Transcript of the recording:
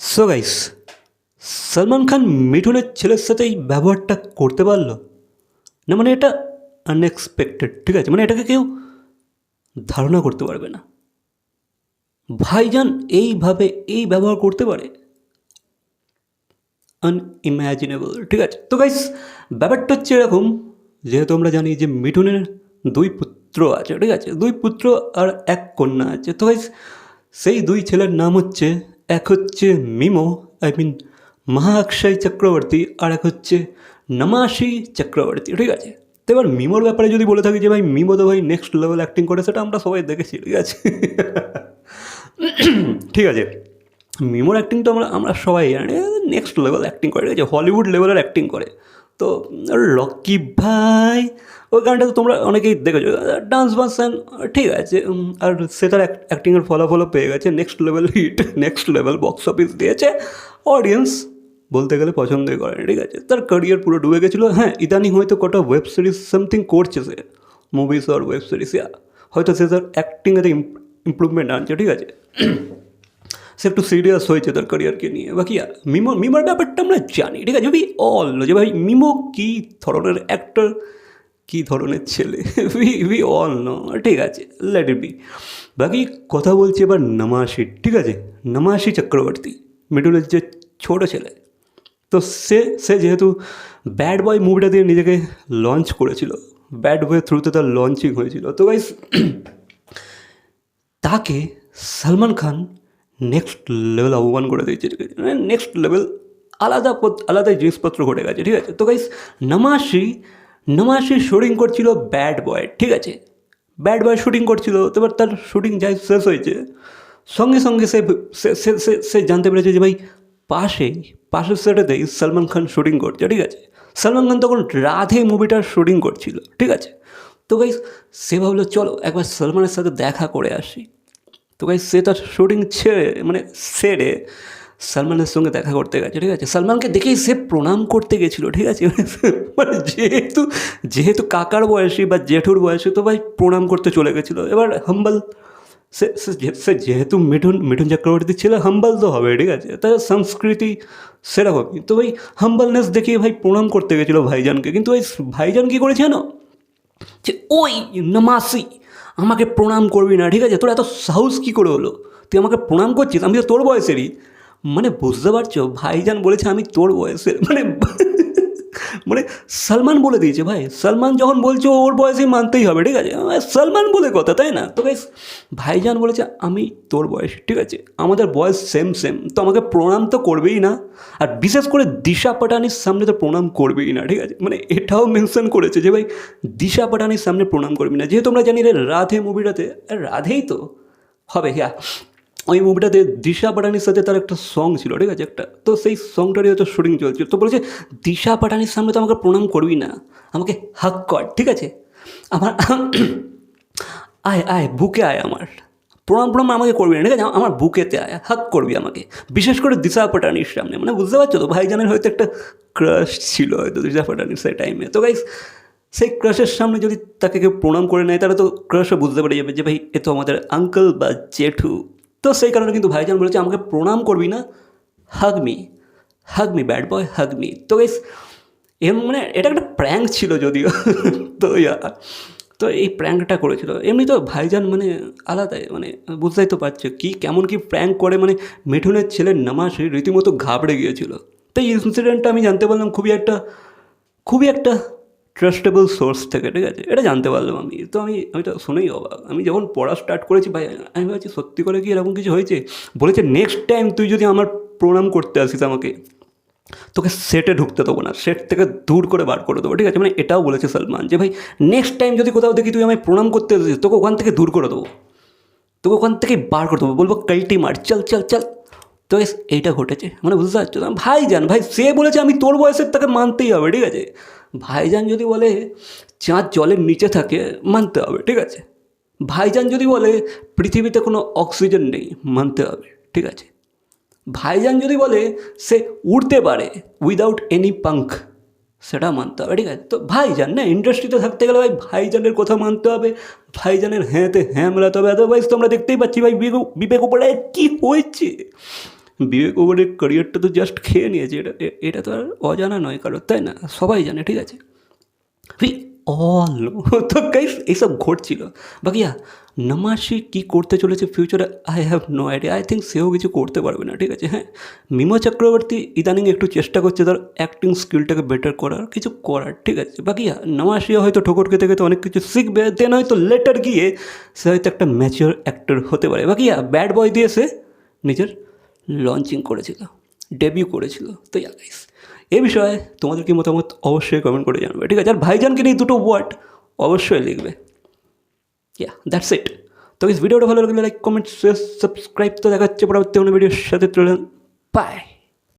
So guys Salman Khan মিঠুনের ছেলের সাথে এই ব্যবহারটা করতে পারল? না মানে এটা আনএক্সপেক্টেড ঠিক আছে? মানে এটাকে কেউ ধারণা করতে পারবে না। ভাইজান এইভাবে এই ব্যবহার করতে পারে? আনইম্যাজিনেবল ঠিক আছে? তো গাইস ব্যাপারটা হচ্ছে এরকম, যেহেতু আমরা জানি যে মিঠুনের দুই পুত্র আছে, ঠিক আছে? দুই পুত্র আর এক কন্যা আছে। তো গাইস সেই দুই ছেলের নাম হচ্ছে এক হচ্ছে MIMO I mean Mahakshay Chakraborty আর এক হচ্ছে নমাশি চক্রবর্তী ঠিক আছে তো এবার মিমোর ব্যাপারে যদি বলে থাকি যে ভাই মিমো তো ভাই নেক্সট লেভেল অ্যাক্টিং করে সেটা আমরা সবাই দেখেছি ঠিক আছে ঠিক আছে মিমোর অ্যাক্টিং তো আমরা আমরা সবাই জানি নেক্সট লেভেল অ্যাক্টিং করে ঠিক আছে হলিউড লেভেলের অ্যাক্টিং করে তো রকি ভাই, ওই গানটা তো তোমরা অনেকেই দেখেছ। ডান্স বান্সান ঠিক আছে আর সে তার অ্যাক্টিংয়ের ফলাফলও পেয়ে গেছে। Next level hit next level box office দিয়েছে। অডিয়েন্স বলতে গেলে পছন্দই করে ঠিক আছে। তার ক্যারিয়ার পুরো ডুবে গেছিল। হ্যাঁ ইদানিং হয়তো কটা ওয়েব সিরিজ সামথিং করছে সে। মুভিস আর ওয়েব সিরিজ হয়তো সে তার অ্যাক্টিংয়েতে ইম্প্রুভমেন্ট আনছে, ঠিক আছে। সে একটু সিরিয়াস হয়েছে তার ক্যারিয়ারকে নিয়ে বাকি মিমো মিমোর ব্যাপারটা আমরা জানি ঠিক আছে উই অল যে ভাই মিমো কী ধরনের অ্যাক্টর কী ধরনের ছেলে উই উই অল নো ঠিক আছে লেট ইট বি বাকি কথা বলছি এবার নমাশি ঠিক আছে নমাশি চক্রবর্তী মিডলের যে ছোটো ছেলে তো সে সে যেহেতু ব্যাড বয় মুভিটা দিয়ে নিজেকে লঞ্চ করেছিল ব্যাড বয়ের থ্রুতে তার লঞ্চিং হয়েছিল তো গাইস তাকে সলমান খান নেক্সট লেভেল আহ্বান করে দিয়েছে, ঠিক আছে? মানে নেক্সট লেভেল আলাদা আলাদা জিনিসপত্র ঘটে গেছে, ঠিক আছে? তো গাইস নমাসি নমাসি শুটিং করছিল ব্যাড বয় ঠিক আছে? ব্যাড বয় শুটিং করছিল, তো এবার তার শুটিং যাই শেষ হয়েছে। সঙ্গে সঙ্গে সে, সে- সে সে সে জানতে পেরেছে যে ভাই পাশেই পাশের সেটাতেই সলমান খান শুটিং করছে, ঠিক আছে? সলমান খান তখন রাধে মুভিটার শুটিং করছিল, ঠিক আছে? তো গাইস সে ভাবলো, চলো, একবার সলমানের সাথে দেখা করে আসি। তো গাইস সে তার শুটিং ছেড়ে মানে সেরে সলমানের সঙ্গে দেখা করতে গেছে, ঠিক আছে? সলমানকে দেখেই সে প্রণাম করতে গেছিল, ঠিক আছে? মানে যেহেতু যেহেতু কাকার বয়সী বা জেঠুর বয়সী, তো ভাই প্রণাম করতে চলে গেছিল। এবার হাম্বল, সে সে যেহেতু মিঠুন মিঠুন চক্রবর্তী ছিল, হাম্বল তো হবে, ঠিক আছে? তার সংস্কৃতি সেরকমই তো ভাই হাম্বলনেস দেখিয়ে ভাই প্রণাম করতে গেছিল ভাইজানকে। কিন্তু ওই ভাইজান কী করেছে জানো? যে ওই নমাসি আমাকে প্রণাম করবি না, ঠিক আছে? তোর এত সাহস কী করে হলো? তুই আমাকে প্রণাম করছিস? আমি তো তোর বয়সেরই। মানে বুঝতে পারছ, ভাইজান বলেছে আমি তোর বয়সের মানে মানে সলমান বলে দিয়েছে, ভাই। সলমান যখন বলছে, ওর বয়সে মানতেই হবে, ঠিক আছে? সলমান বলে কথা, তাই না? তো গাইস ভাইজান বলেছে, আমি তোর বয়স, ঠিক আছে? আমাদের বয়স সেম সেম তো আমাকে প্রণাম তো করবেই না। আর বিশেষ করে দিশা পাটানির সামনে তো প্রণাম করবেই না, ঠিক আছে? মানে এটাও মেনশন করেছে যে, ভাই, দিশা পাটানির সামনে প্রণাম করবি না। যেহেতু আমরা জানি রে, রাধে মুভিটাতে, রাধেই তো হবে হ্যাঁ ওই মুভিটাতে দিশা পাটানির সাথে তার একটা সং ছিল, ঠিক আছে? একটা তো সেই সংটারই হয়তো শুটিং চলছিল। তো বলেছে, দিশা পাটানির সামনে তো আমাকে প্রণাম করবি না। আমাকে হাক কর, ঠিক আছে? আমার আয় আয়, বুকে আয় আমার। প্রণাম প্রণাম আমাকে করবি না, ঠিক আছে? আমার বুকেতে আয় হাক করবি আমাকে। বিশেষ করে দিশা পাটানির সামনে। মানে বুঝতে পারছ তো, ভাইজানের হয়তো একটা ক্রাশ ছিল হয়তো দিশা পাটানির সেই টাইমে তো গাইস সেই ক্রাশের সামনে যদি তাকে কেউ প্রণাম করে নেয়, তাহলে তো ক্রাশও বুঝতে পেরে যাবে যে, ভাই, এ তো আমাদের আঙ্কেল বা জেঠু। তো সেই কারণে কিন্তু ভাইজান বলেছে, আমাকে প্রণাম করবি না hug me hug me hug bad boy hug me তো গাইস এর মানে এটা একটা প্র্যাঙ্ক ছিল যদিও। তো তো এই প্র্যাঙ্কটা করেছিল। এমনি তো ভাইজান মানে আলাদাই মানে বুঝতেই তো পারছ কি, কেমন কি প্র্যাঙ্ক করে মানে মিঠুনের ছেলের নামাজ রীতিমতো ঘাবড়ে গিয়েছিল। তো এই ইনসিডেন্টটা আমি জানতে পারলাম খুবই একটা খুবই একটা ট্রাস্টেবল সোর্স থেকে, ঠিক আছে? এটা জানতে পারলাম আমি। তো আমি আমি তো শুনেই অবাক। আমি যখন পড়া স্টার্ট করেছি, ভাই, আমি ভাবছি সত্যি করে কি এরকম কিছু হয়েছে? বলেছে নেক্সট টাইম তুই যদি আমার প্রণাম করতে আসিস আমাকে, তোকে সেটে ঢুকতে দেবো না। সেট থেকে দূর করে বার করে দেবো। ঠিক আছে? মানে এটাও বলেছে সলমান যে, ভাই নেক্সট টাইম যদি কোথাও দেখি তুই আমায় প্রণাম করতে আসিস, তোকে ওখান থেকে দূর করে দেবো। তোকে ওখান থেকে বার করে দেবো। বলব, কাল্টি মার, চল চল চল। তো এইটা ঘটেছে। মানে বুঝতে পারছ? না ভাইজান, ভাই, সে বলেছে আমি তোর বয়সের তাকে মানতেই হবে, ঠিক আছে? ভাইজান যদি বলে, চাঁদ জলের নিচে থাকে, মানতে হবে, ঠিক আছে? ভাইজান যদি বলে, পৃথিবীতে কোনো অক্সিজেন নেই, মানতে হবে, ঠিক আছে? ভাইজান যদি বলে, সে উড়তে পারে উইদাউট এনি পাঙ্ক সেটা মানতে হবে, ঠিক আছে? তো ভাইজান, না ইন্ডাস্ট্রিতে থাকতে গেলে ভাই, ভাইজানের কথা মানতে হবে, ভাইজানের হ্যাঁতে হ্যাঁ মেলাতে হবে আদারওয়াইজ তো আমরা দেখতেই পাচ্ছি, ভাই বিবেক উপরে কী হয়েছে? বিবেক ওভারের ক্যারিয়ারটা তো জাস্ট খেয়ে নিয়েছে। এটা এটা তো আর অজানা নয় কারোর তাই না? সবাই জানে, ঠিক আছে? অল তো গাইস এইসব ঘটছিল। বাকিয়া, নামাসি কী করতে চলেছে ফিউচারে I have no idea I think সেও কিছু করতে পারবে না, ঠিক আছে? হ্যাঁ? মিমা চক্রবর্তী ইদানিং একটু চেষ্টা করছে তার অ্যাক্টিং স্কিলটাকে বেটার করার, কিছু করার, ঠিক আছে? বাকিয়া নামাসিয়া হয়তো ঠোকর খেতে খেতে অনেক কিছু শিখবে দেন হয়তো লেটার গিয়ে সে হয়তো একটা ম্যাচিওর অ্যাক্টর হতে পারে। বাকিয়া ব্যাড বয় দিয়ে সে নিজের লঞ্চিং করেছিল ডেবিউ করেছিল। তো গাইস এ বিষয়ে তোমাদের কি মতামত অবশ্যই কমেন্ট করে জানবে, ঠিক আছে? আর ভাইজানকে নিয়ে দুটো ওয়ার্ড অবশ্যই লিখবে। ইয়া দ্যাটস ইট তো ভিডিওটা ভালো লাগলে লাইক কমেন্ট সাবস্ক্রাইব তো দেখাচ্ছে পরবর্তী কোনো ভিডিওর সাথে। তুলে বাই